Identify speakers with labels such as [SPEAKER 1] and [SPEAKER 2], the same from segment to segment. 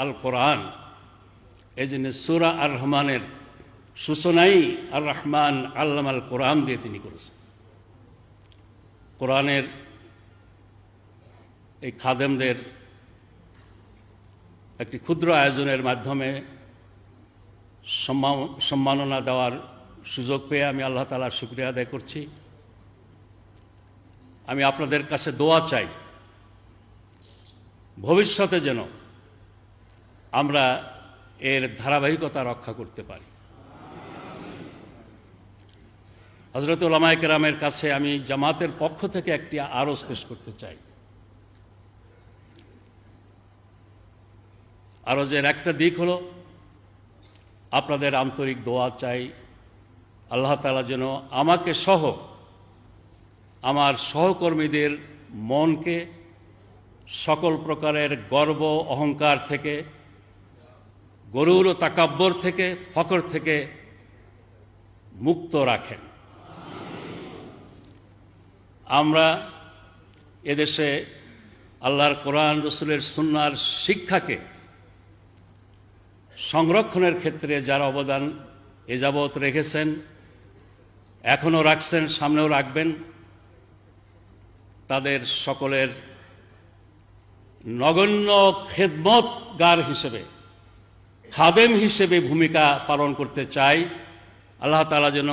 [SPEAKER 1] আল কোরআন এই জন্য সুরা আর রহমানের সূচনাই আর রহমান আল্লাম আল কোরআন দিয়ে তিনি করেছেন। কোরআনের এই খাদেমদের একটি ক্ষুদ্র আয়োজনের মাধ্যমে সম্মাননা দেওয়ার সুযোগ পেয়ে আমি আল্লাহ তালার শুক্রিয়া আদায় করছি। আমি আপনাদের কাছে দোয়া চাই, ভবিষ্যতে যেন আমরা এর ধারাবাহিকতা রক্ষা করতে পারি। হজরত কেরামের কাছে আমি জামাতের পক্ষ থেকে একটি আরজ পেশ করতে চাই। আরজের একটা দিক হলো, আপনাদের আন্তরিক দোয়া চাই, আল্লাহ তালা যেন আমাকে সহ আমার সহকর্মীদের মনকে সকল প্রকারের গর্ব, অহংকার থেকে গরুর ও তাকাব্বর থেকে ফকর থেকে মুক্ত রাখেন। আমরা এদেশে আল্লাহর কোরআন, রসুলের সুন্নার শিক্ষাকে সংরক্ষণের ক্ষেত্রে যার অবদান এ যাবৎ রেখেছেন, এখনও রাখছেন, সামনেও রাখবেন, তাদের সকলের নগণ্য খেদমতগার হিসেবে খাদেম হিসেবে ভূমিকা পালন করতে চাই। আল্লাহ তালা যেন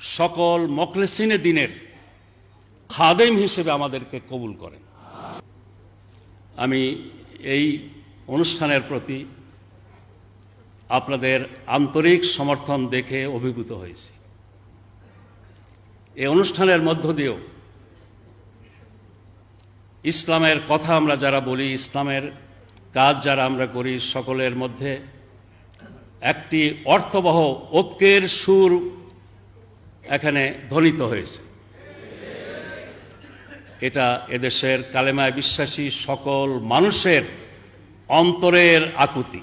[SPEAKER 1] সকল মকলেসিনে দিনের খাদেম হিসেবে আমাদেরকে কবুল করেন। আমি এই অনুষ্ঠানের প্রতি আপনাদের আন্তরিক সমর্থন দেখে অভিভূত হয়েছি। এই অনুষ্ঠানের মধ্য দিয়েও ইসলামের কথা আমরা যারা বলি, ইসলামের কাজ যারা আমরা করি, সকলের মধ্যে একটি অর্থবহ ঐক্যের সুর এখানে ধ্বনিত হয়েছে। এটা এদেশের কালেমায় বিশ্বাসী সকল মানুষের অন্তরের আকুতি,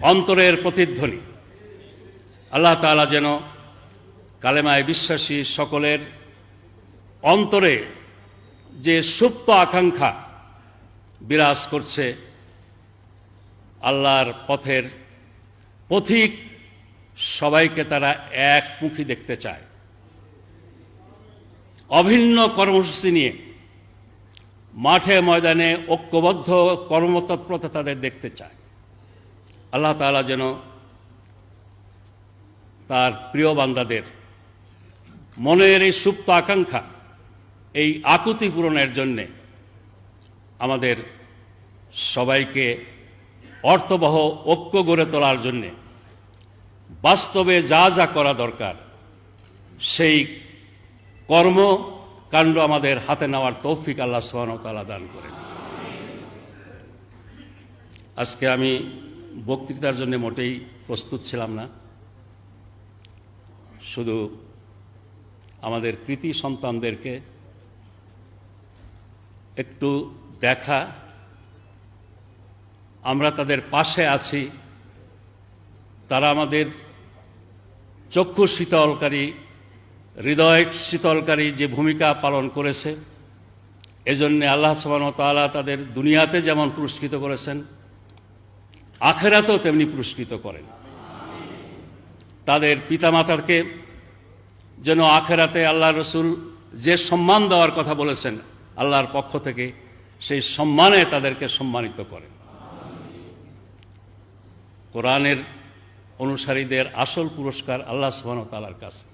[SPEAKER 1] অন্তরের প্রতিধ্বনি। আল্লাহ তাআলা যেন কালেমায় বিশ্বাসী সকলের অন্তরে যে সুপ্ত আকাঙ্ক্ষা বিরাজ করছে আল্লাহর পথের পথিক, সবাইকে তারা একমুখী দেখতে চায়। অভিন্ন কর্মসূচি নিয়ে মাঠে ময়দানে ঐক্যবদ্ধ কর্মতৎপরতা তাদের দেখতে চায়। আল্লাহ তাআলা যেন তার প্রিয় বান্দাদের মনের এই সুপ্ত আকাঙ্ক্ষা, এই আকুতি পূরণের জন্যে আমাদের সবাইকে অর্থবহ ঐক্য গড়ে তোলার জন্যে বাস্তবে যা যা করা দরকার, সেই কর্মকাণ্ড আমাদের হাতে নেওয়ার তৌফিক আল্লাহ তাআলা দান করেন। আজকে আমি বক্তৃতার জন্য মোটেই প্রস্তুত ছিলাম না। শুধু আমাদের কৃতি সন্তানদেরকে একটু দেখা আমরা তাদের পাশে আছি। তারা আমাদের চক্ষু শীতলকারী, হৃদয় শীতলকারী যে ভূমিকা পালন করেছে, এজন্যে আল্লাহ তাআলা তাদের দুনিয়াতে যেমন পুরস্কৃত করেছেন, আখেরাতেও তেমনি পুরস্কৃত করেন। তাদের পিতামাতাকে যেন আখেরাতে আল্লাহ রসুল যে সম্মান দেওয়ার কথা বলেছেন, আল্লাহর পক্ষ থেকে সেই সম্মানে তাদেরকে সম্মানিত করেন। কোরআনের অনুসারীদের আসল পুরস্কার আল্লাহ সুবাহ তালার কাছে।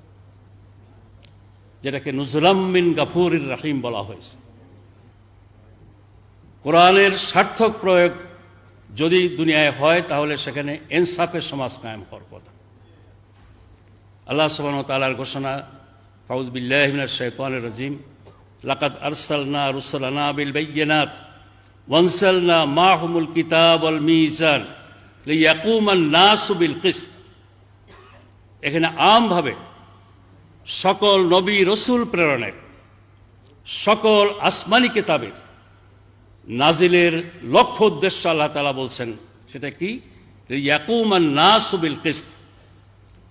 [SPEAKER 1] যেটাকে নুজরাম্মিন গাফুর রাহিম বলা হয়েছে। কোরআনের সার্থক প্রয়োগ যদি দুনিয়ায় হয়, তাহলে সেখানে এনসাফের সমাজ কায়েম হওয়ার কথা। আল্লাহ সুবাহ তালার ঘোষণা, ফাউজ বিল্লাহমিনার শৈতানের রাজিম, লাকাদ আরসালনা রুসলানা বিল বাইয়িনাত, ওয়ানসালনা মাহুমুল কিতাব আল মিজান। লিয়াকুমান নাসু বিল কিসত। এখানে আমভাবে সকল নবী রসুল প্রেরণের, সকল আসমানি কিতাবের নাজিলের লক্ষ্য উদ্দেশ্য আল্লাহ তালা বলছেন, সেটা কি? ইয়াকুমান নাসু বিল কিসত।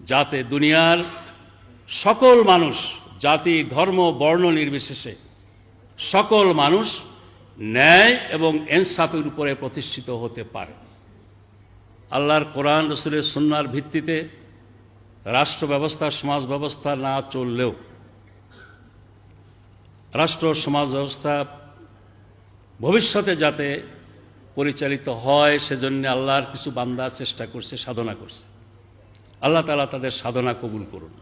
[SPEAKER 1] যাতে দুনিয়ার সকল মানুষ, জাতি, ধর্ম, বর্ণ নির্বিশেষে সকল মানুষ ন্যায় এবং এনসাফের উপরে প্রতিষ্ঠিত হতে পারে। আল্লাহর কোরআন, রসুলের সুন্নার ভিত্তিতে রাষ্ট্র ব্যবস্থা, সমাজ ব্যবস্থা না চললেও, রাষ্ট্র, সমাজ ব্যবস্থা ভবিষ্যতে যাতে পরিচালিত হয়, সেজন্য আল্লাহর কিছু বান্দা চেষ্টা করছে, সাধনা করছে। আল্লাহ তালা তাদের সাধনা কবুল করুন।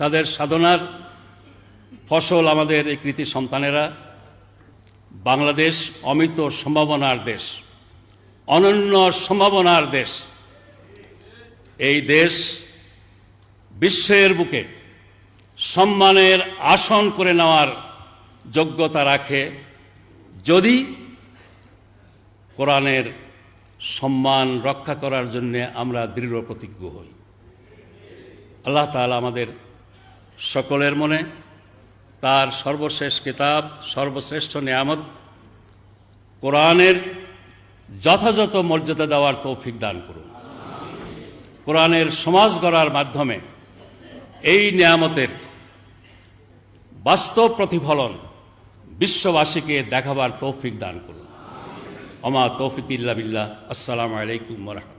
[SPEAKER 1] তাদের সাধনার ফসল আমাদের এই কৃতি সন্তানেরা, বাংলাদেশ অমিত সম্ভাবনার দেশ। অনন্য সম্ভাবনার দেশ। এই দেশ বিশ্বের বুকে সম্মানের আসন করে নেওয়ার যোগ্যতা রাখে যদি কোরআনের সম্মান রক্ষা করার জন্য আমরা দৃঢ় প্রতিজ্ঞ হই। আল্লাহ তাআলা আমাদের সকলের মনে তার সর্বশেষ কিতাব, সর্বশ্রেষ্ঠ নিয়ামত, কোরআনের যথাযথ মর্যাদা দেওয়ার তৌফিক দান করুন। কোরআনের সমাজ গড়ার মাধ্যমে এই নিয়ামতের বাস্তব প্রতিফলন বিশ্ববাসীকে দেখাবার তৌফিক দান করুন। অমা তৌফিক ইল্লা বিল্লাহ। আসসালামু আলাইকুম রহমতুল্লাহ।